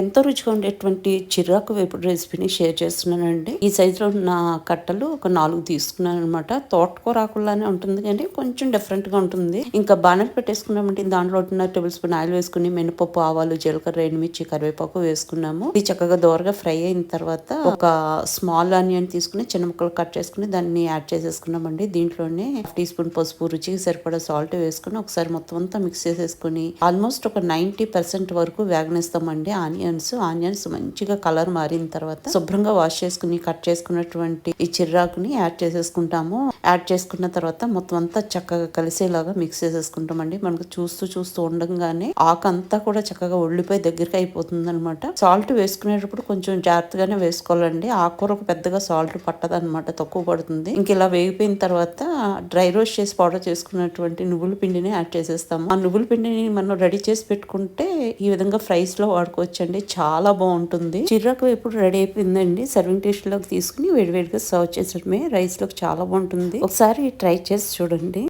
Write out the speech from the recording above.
ఎంతో రుచిగా ఉండేటువంటి చిరాకు వేపుడు రెసిపీని షేర్ చేస్తున్నానండి. ఈ సైజులో ఉన్న కట్టలు ఒక నాలుగు తీసుకున్నాను అనమాట తోటకూరాకుల్లానే ఉంటుంది కానీ కొంచెం డిఫరెంట్గా ఉంటుంది. ఇంకా బాణలు పెట్టేసుకున్నామంటే దాంట్లో ఉన్న టేబుల్ స్పూన్ ఆయిల్ వేసుకుని మినపప్పు ఆవాలు జీలకర్ర ఎండుమిర్చి కరివేపాకు వేసుకున్నాము. ఇది చక్కగా దోరగా ఫ్రై అయిన తర్వాత ఒక స్మాల్ ఆనియన్ తీసుకుని చిన్న ముక్కలు కట్ చేసుకుని దాన్ని యాడ్ చేసేసుకున్నామండి. దీంట్లోనే టీ స్పూన్ పసుపు రుచికి సరిపడా సాల్ట్ వేసుకుని ఒకసారి మొత్తం అంతా మిక్స్ చేసేసుకుని ఆల్మోస్ట్ ఒక నైన్టీ పర్సెంట్ వరకు వేగనిస్తామండి. ఆనియన్ ఆనియన్స్ ఆనియన్స్ మంచిగా కలర్ మారిన తర్వాత శుభ్రంగా వాష్ చేసుకుని కట్ చేసుకున్నటువంటి ఈ చిర్రాకుని యాడ్ చేసేసుకుంటాము. యాడ్ చేసుకున్న తర్వాత మొత్తం అంతా చక్కగా కలిసేలాగా మిక్స్ చేసేసుకుంటామండి. మనకు చూస్తూ చూస్తూ ఉండగానే ఆకు అంతా కూడా చక్కగా ఉల్లిపోయి దగ్గరికి అయిపోతుంది అనమాట సాల్ట్ వేసుకునేటప్పుడు కొంచెం జాగ్రత్తగానే వేసుకోవాలండి. ఆకుకూరకు పెద్దగా సాల్ట్ పట్టదనమాట తక్కువ పడుతుంది. ఇంక ఇలా వేగిపోయిన తర్వాత డ్రై రోస్ట్ చేసి పౌడర్ చేసుకున్నటువంటి నువ్వుల పిండిని యాడ్ చేసేస్తాము. ఆ నువ్వుల పిండిని మనం రెడీ చేసి పెట్టుకుంటే ఈ విధంగా ఫ్రైస్లో వాడుకోవచ్చండి. చాలా బాగుంటుంది. చిర్రకు ఎప్పుడు రెడీ అయిపోయిందండి. సర్వింగ్ టేస్ట్లోకి తీసుకుని వేడివేడిగా సర్వ్ చేసడమే రైస్లోకి చాలా బాగుంటుంది. ఒకసారి ట్రై చేసి చూడండి.